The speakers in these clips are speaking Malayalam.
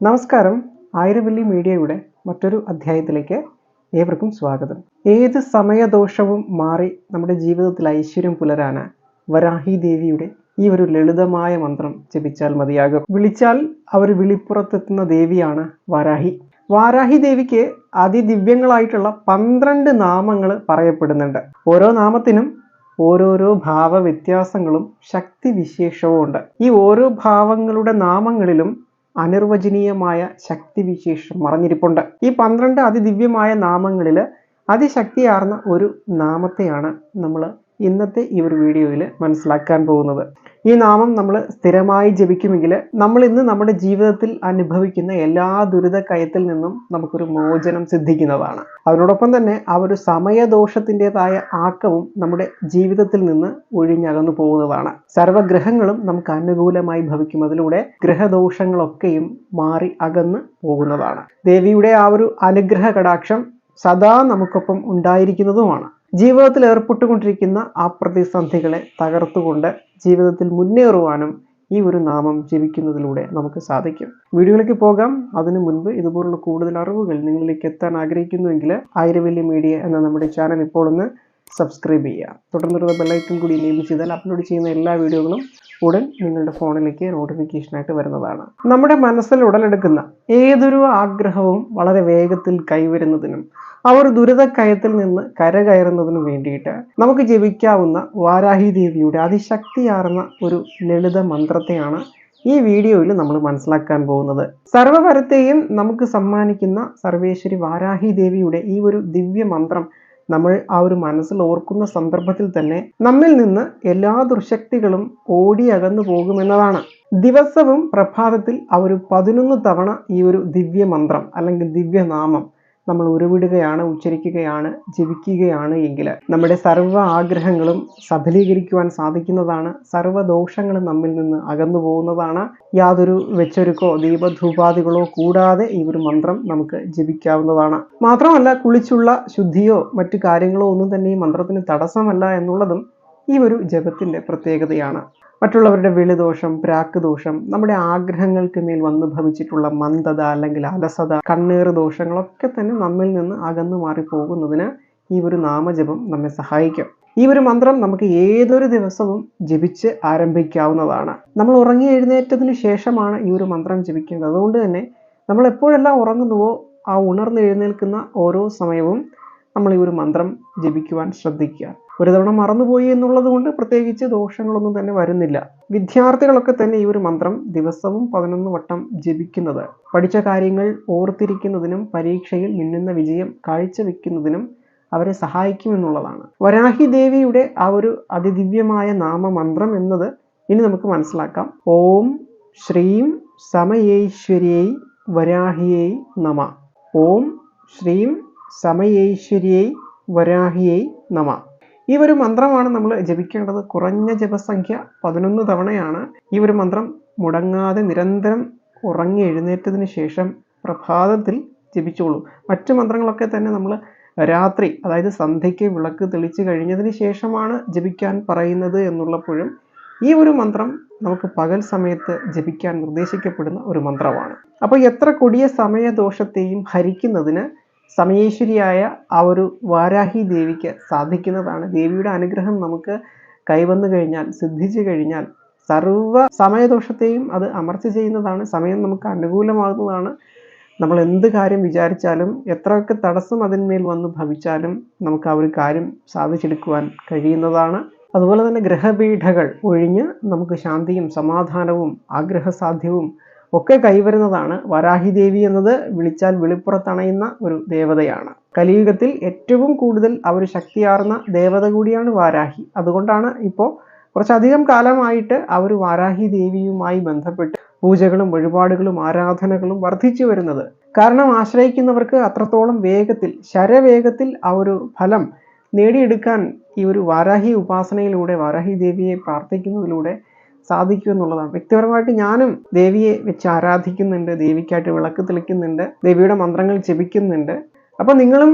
നമസ്കാരം. ആയിരവല്ലി മീഡിയയുടെ മറ്റൊരു അധ്യായത്തിലേക്ക് ഏവർക്കും സ്വാഗതം. ഏത് സമയദോഷവും മാറി നമ്മുടെ ജീവിതത്തിൽ ഐശ്വര്യം പുലരാന് വരാഹി ദേവിയുടെ ഈ ഒരു ലളിതമായ മന്ത്രം ജപിച്ചാൽ മതിയാകും. വിളിച്ചാൽ അവർ വിളിപ്പുറത്തെത്തുന്ന ദേവിയാണ് വാരാഹി. വാരാഹി ദേവിക്ക് അതിദിവ്യങ്ങളായിട്ടുള്ള പന്ത്രണ്ട് നാമങ്ങൾ പറയപ്പെടുന്നുണ്ട്. ഓരോ നാമത്തിനും ഓരോരോ ഭാവ വ്യത്യാസങ്ങളും ശക്തി വിശേഷവും ഉണ്ട് ഈ ഓരോ ഭാവങ്ങളുടെ നാമങ്ങളിലും അനിർവചനീയമായ ശക്തിവിശേഷം മറഞ്ഞിരിപ്പുണ്ട് ഈ പന്ത്രണ്ട് അതിദിവ്യമായ നാമങ്ങളിൽ അതിശക്തിയാർന്ന ഒരു നാമത്തെയാണ് നമ്മൾ ഇന്നത്തെ ഈ ഒരു വീഡിയോയിൽ മനസ്സിലാക്കാൻ പോകുന്നത്. ഈ നാമം നമ്മൾ സ്ഥിരമായി ജപിക്കുമെങ്കിൽ നമ്മൾ ഇന്ന് നമ്മുടെ ജീവിതത്തിൽ അനുഭവിക്കുന്ന എല്ലാ ദുരിത കയത്തിൽ നിന്നും നമുക്കൊരു മോചനം സിദ്ധിക്കുന്നതാണ്. അതിനോടൊപ്പം തന്നെ ആ ഒരു സമയദോഷത്തിന്റെതായ ആക്കവും നമ്മുടെ ജീവിതത്തിൽ നിന്ന് ഒഴിഞ്ഞകന്നു പോകുന്നതാണ്. സർവഗ്രഹങ്ങളും നമുക്ക് അനുകൂലമായി ഭവിക്കും. അതിലൂടെ ഗ്രഹദോഷങ്ങളൊക്കെയും മാറി അകന്ന് പോകുന്നതാണ്. ദേവിയുടെ ആ ഒരു അനുഗ്രഹ കടാക്ഷം സദാ നമുക്കൊപ്പം ഉണ്ടായിരിക്കുന്നതുമാണ്. ജീവിതത്തിൽ ഏർപ്പെട്ടുകൊണ്ടിരിക്കുന്ന ആ പ്രതിസന്ധികളെ തകർത്തുകൊണ്ട് ജീവിതത്തിൽ മുന്നേറുവാനും ഈ ഒരു നാമം ജപിക്കുന്നതിലൂടെ നമുക്ക് സാധിക്കും. വീഡിയോയിലേക്ക് പോകാം. അതിനു മുൻപ് ഇതുപോലുള്ള കൂടുതൽ അറിവുകൾ നിങ്ങളിലേക്ക് എത്താൻ ആഗ്രഹിക്കുന്നുവെങ്കിൽ ആയിരവല്യ മീഡിയ എന്ന നമ്മുടെ ചാനൽ ഇപ്പോൾ ഒന്ന് സബ്സ്ക്രൈബ് ചെയ്യുക. തുടർന്നുള്ള ബെല്ലൈക്കൺ കൂടി എനേബിൾ ചെയ്താൽ അപ്ലോഡ് ചെയ്യുന്ന എല്ലാ വീഡിയോകളും ഉടൻ നിങ്ങളുടെ ഫോണിലേക്ക് നോട്ടിഫിക്കേഷനായിട്ട് വരുന്നതാണ്. നമ്മുടെ മനസ്സിൽ ഉടലെടുക്കുന്ന ഏതൊരു ആഗ്രഹവും വളരെ വേഗത്തിൽ കൈവരുന്നതിനും ആ ഒരു ദുരിതക്കയത്തിൽ നിന്ന് കരകയറുന്നതിനും വേണ്ടിയിട്ട് നമുക്ക് ജപിക്കാവുന്ന വാരാഹി ദേവിയുടെ അതിശക്തിയാർന്ന ഒരു ലളിത മന്ത്രത്തെയാണ് ഈ വീഡിയോയിൽ നമ്മൾ മനസ്സിലാക്കാൻ പോകുന്നത്. സർവപരത്തെയും നമുക്ക് സമ്മാനിക്കുന്ന സർവേശ്വരി വാരാഹി ദേവിയുടെ ഈ ഒരു ദിവ്യ മന്ത്രം നമ്മൾ ആ ഒരു മനസ്സിൽ ഓർക്കുന്ന സന്ദർഭത്തിൽ തന്നെ നമ്മിൽ നിന്ന് എല്ലാ ദുർശക്തികളും ഓടി അകന്നു പോകുമെന്നതാണ്. ദിവസവും പ്രഭാതത്തിൽ ആ ഒരു പതിനൊന്ന് തവണ ഈ ഒരു ദിവ്യ മന്ത്രം അല്ലെങ്കിൽ ദിവ്യനാമം നമ്മൾ ഉരുവിടുകയാണ് ഉച്ചരിക്കുകയാണ് ജപിക്കുകയാണ് എങ്കിൽ നമ്മുടെ സർവ ആഗ്രഹങ്ങളും സഫലീകരിക്കുവാൻ സാധിക്കുന്നതാണ്. സർവ ദോഷങ്ങളും നമ്മിൽ നിന്ന് അകന്നു പോകുന്നതാണ്. യാതൊരു വെച്ചൊരുക്കോ ദീപധൂപാദികളോ കൂടാതെ ഈ ഒരു മന്ത്രം നമുക്ക് ജപിക്കാവുന്നതാണ്. മാത്രമല്ല കുളിച്ചുള്ള ശുദ്ധിയോ മറ്റു കാര്യങ്ങളോ ഒന്നും തന്നെ ഈ മന്ത്രത്തിന് തടസ്സമല്ല എന്നുള്ളതും ഈ ഒരു ജപത്തിന്റെ പ്രത്യേകതയാണ്. മറ്റുള്ളവരുടെ വെളിദോഷം പ്രാക്ക് ദോഷം നമ്മുടെ ആഗ്രഹങ്ങൾക്ക് മേൽ വന്നു ഭവിച്ചിട്ടുള്ള മന്ദത അല്ലെങ്കിൽ അലസത കണ്ണീർ ദോഷങ്ങളൊക്കെ തന്നെ നമ്മിൽ നിന്ന് അകന്നു മാറി പോകുന്നതിന് ഈ ഒരു നാമജപം നമ്മെ സഹായിക്കും. ഈ ഒരു മന്ത്രം നമുക്ക് ഏതൊരു ദിവസവും ജപിച്ച് ആരംഭിക്കാവുന്നതാണ്. നമ്മൾ ഉറങ്ങി എഴുന്നേറ്റതിന് ശേഷമാണ് ഈ ഒരു മന്ത്രം ജപിക്കേണ്ടത്. അതുകൊണ്ട് തന്നെ നമ്മൾ എപ്പോഴെല്ലാം ഉറങ്ങുന്നുവോ ആ ഉണർന്ന് എഴുന്നേൽക്കുന്ന ഓരോ സമയവും നമ്മൾ ഈ ഒരു മന്ത്രം ജപിക്കുവാൻ ശ്രദ്ധിക്കുക. ഒരു തവണ മറന്നുപോയി എന്നുള്ളത് കൊണ്ട് പ്രത്യേകിച്ച് ദോഷങ്ങളൊന്നും തന്നെ വരുന്നില്ല. വിദ്യാർത്ഥികളൊക്കെ തന്നെ ഈ ഒരു മന്ത്രം ദിവസവും പതിനൊന്ന് വട്ടം ജപിക്കുന്നത് പഠിച്ച കാര്യങ്ങൾ ഓർത്തിരിക്കുന്നതിനും പരീക്ഷയിൽ മിന്നുന്ന വിജയം കാഴ്ചവെക്കുന്നതിനും അവരെ സഹായിക്കുമെന്നുള്ളതാണ് വരാഹി ദേവിയുടെ ആ ഒരു അതിദിവ്യമായ നാമമന്ത്രം എന്നത് ഇനി നമുക്ക് മനസ്സിലാക്കാം. ഓം ശ്രീം സമയേശ്വരിയൈ വരാഹിയൈ നമ. ഓം ശ്രീം സമയേശ്വരിയൈ വരാഹിയൈ നമ. ഈ ഒരു മന്ത്രമാണ് നമ്മൾ ജപിക്കേണ്ടത്. കുറഞ്ഞ ജപസംഖ്യ പതിനൊന്ന് തവണയാണ്. ഈ ഒരു മന്ത്രം മുടങ്ങാതെ നിരന്തരം ഉറങ്ങി എഴുന്നേറ്റതിന് ശേഷം പ്രഭാതത്തിൽ ജപിച്ചോളൂ. മറ്റു മന്ത്രങ്ങളൊക്കെ തന്നെ നമ്മൾ രാത്രി അതായത് സന്ധ്യയ്ക്ക് വിളക്ക് തെളിച്ചു കഴിഞ്ഞതിന് ശേഷമാണ് ജപിക്കാൻ പറയുന്നത് എന്നുള്ളപ്പോഴും ഈ ഒരു മന്ത്രം നമുക്ക് പകൽ സമയത്ത് ജപിക്കാൻ നിർദ്ദേശിക്കപ്പെടുന്ന ഒരു മന്ത്രമാണ്. അപ്പോൾ എത്ര കൊടിയ സമയദോഷത്തെയും ഹരിക്കുന്നതിന് സമയേശ്വരിയായ ആ ഒരു വാരാഹി ദേവിക്ക് സാധിക്കുന്നതാണ്. ദേവിയുടെ അനുഗ്രഹം നമുക്ക് കൈവന്നു കഴിഞ്ഞാൽ സിദ്ധിച്ചു കഴിഞ്ഞാൽ സർവ സമയദോഷത്തെയും അത് അമർച്ച ചെയ്യുന്നതാണ്. സമയം നമുക്ക് അനുകൂലമാകുന്നതാണ്. നമ്മൾ എന്ത് കാര്യം വിചാരിച്ചാലും എത്രയൊക്കെ തടസ്സം അതിന്മേൽ വന്ന് ഭവിച്ചാലും നമുക്ക് ആ ഒരു കാര്യം സാധിച്ചെടുക്കുവാൻ കഴിയുന്നതാണ്. അതുപോലെ തന്നെ ഗ്രഹപീഠകൾ ഒഴിഞ്ഞ് നമുക്ക് ശാന്തിയും സമാധാനവും ആഗ്രഹസാധ്യവും ഒക്കെ കൈവരുന്നതാണ് വരാഹി ദേവി എന്നത് വിളിച്ചാൽ വെളിപ്പുറത്തണയുന്ന ഒരു ദേവതയാണ്. കലിയുഗത്തിൽ ഏറ്റവും കൂടുതൽ ആ ഒരു ശക്തിയാർന്ന ദേവത കൂടിയാണ് വാരാഹി. അതുകൊണ്ടാണ് ഇപ്പോൾ കുറച്ചധികം കാലമായിട്ട് ഒരു വാരാഹി ദേവിയുമായി ബന്ധപ്പെട്ട് പൂജകളും വഴിപാടുകളും ആരാധനകളും വർദ്ധിച്ചു വരുന്നത്. കാരണം ആശ്രയിക്കുന്നവർക്ക് അത്രത്തോളം വേഗത്തിൽ ശരവേഗത്തിൽ ആ ഒരു ഫലം നേടിയെടുക്കാൻ ഈ ഒരു വാരാഹി ഉപാസനയിലൂടെ വാരാഹി ദേവിയെ പ്രാർത്ഥിക്കുന്നതിലൂടെ സാധിക്കും എന്നുള്ളതാണ്. വ്യക്തിപരമായിട്ട് ഞാനും ദേവിയെ വെച്ച് ആരാധിക്കുന്നുണ്ട് ദേവിക്കായിട്ട് വിളക്ക് തെളിക്കുന്നുണ്ട് ദേവിയുടെ മന്ത്രങ്ങൾ ജപിക്കുന്നുണ്ട്. അപ്പോൾ നിങ്ങളും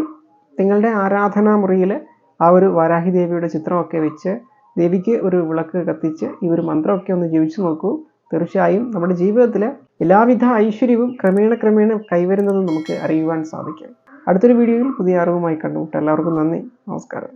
നിങ്ങളുടെ ആരാധനാ മുറിയിൽ ആ ഒരു വാരാഹി ദേവിയുടെ ചിത്രമൊക്കെ വെച്ച് ദേവിക്ക് ഒരു വിളക്ക് കത്തിച്ച് ഈ ഒരു മന്ത്രമൊക്കെ ഒന്ന് ജീവിച്ചു നോക്കൂ. തീർച്ചയായും നമ്മുടെ ജീവിതത്തിൽ എല്ലാവിധ ഐശ്വര്യവും ക്രമേണ ക്രമേണ കൈവരുന്നതും നമുക്ക് അറിയുവാൻ സാധിക്കും. അടുത്തൊരു വീഡിയോയിൽ പുതിയ അറിവുമായി കണ്ടുമുട്ടാം. എല്ലാവർക്കും നന്ദി. നമസ്കാരം.